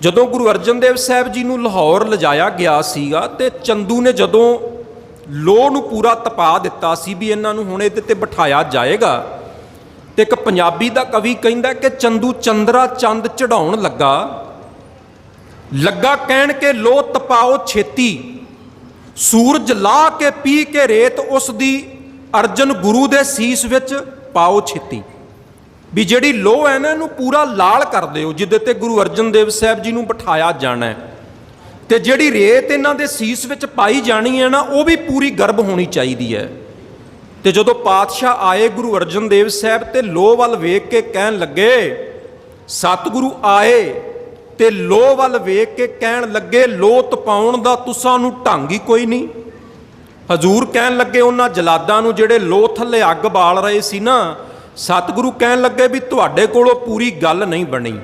ਜਦੋਂ ਗੁਰੂ ਅਰਜਨ ਦੇਵ ਸਾਹਿਬ ਜੀ ਨੂੰ ਲਾਹੌਰ ਲਿਜਾਇਆ ਗਿਆ ਸੀਗਾ ਤੇ ਚੰਦੂ ਨੇ ਜਦੋਂ ਲੋਹ ਨੂੰ ਪੂਰਾ ਤਪਾ ਦਿੱਤਾ ਸੀ ਵੀ ਇਹਨਾਂ ਨੂੰ ਹੁਣ ਇਹਦੇ ਤੇ ਬਿਠਾਇਆ ਜਾਏਗਾ, ਤੇ ਇੱਕ ਪੰਜਾਬੀ ਦਾ ਕਵੀ ਕਹਿੰਦਾ ਕਿ ਚੰਦੂ ਚੰਦਰਾ ਚੰਦ ਚੜਾਉਣ ਲੱਗਾ ਲੱਗਾ ਕਹਿਣ ਕੇ ਲੋ ਤਪਾਓ ਛੇਤੀ, ਸੂਰਜ ਲਾ ਕੇ ਪੀ ਕੇ ਰੇਤ ਉਸ ਦੀ ਅਰਜਨ ਗੁਰੂ ਦੇ ਸੀਸ ਵਿੱਚ ਪਾਓ ਛੇਤੀ। ਵੀ ਜਿਹੜੀ ਲੋਹ ਹੈ ਨਾ, ਇਹਨੂੰ ਪੂਰਾ ਲਾਲ ਕਰ ਦਿਓ, ਜਿੱਦੇ ਤੇ ਗੁਰੂ ਅਰਜਨ ਦੇਵ ਸਾਹਿਬ ਜੀ ਨੂੰ ਬਿਠਾਇਆ ਜਾਣਾ ਹੈ। ਤੇ ਜਿਹੜੀ ਰੇਤ ਇਹਨਾਂ ਦੇ ਸੀਸ ਵਿੱਚ ਪਾਈ ਜਾਣੀ ਹੈ ਨਾ, ਉਹ ਵੀ ਪੂਰੀ ਗਰਭ ਹੋਣੀ ਚਾਹੀਦੀ ਹੈ। ਤੇ ਜਦੋਂ ਪਾਤਸ਼ਾਹ ਆਏ ਗੁਰੂ ਅਰਜਨ ਦੇਵ ਸਾਹਿਬ ਤੇ ਲੋਹ ਵੱਲ ਵੇਖ ਕੇ ਕਹਿਣ ਲੱਗੇ, ਸਤਿਗੁਰੂ ਆਏ। ਤੇ ਲੋਹ ਵੱਲ ਵੇਖ ਕੇ ਕਹਿਣ ਲੱਗੇ ਲੋਹ ਤਪਾਉਣ ਦਾ ਤੁਸਾਂ ਨੂੰ ਢੰਗ ਹੀ ਕੋਈ ਨਹੀਂ। ਹਜ਼ੂਰ ਕਹਿਣ ਲੱਗੇ, ਉਹਨਾਂ ਜਲਾਦਾਂ ਨੂੰ ਜਿਹੜੇ ਲੋਹ ਥੱਲੇ ਅੱਗ ਬਾਲ ਰਹੇ ਸੀ ਨਾ ਸਤਿਗੁਰੂ ਕਹਿਣ ਲੱਗੇ ਵੀ ਤੁਹਾਡੇ ਕੋਲੋਂ ਪੂਰੀ ਗੱਲ ਨਹੀਂ ਬਣੀ।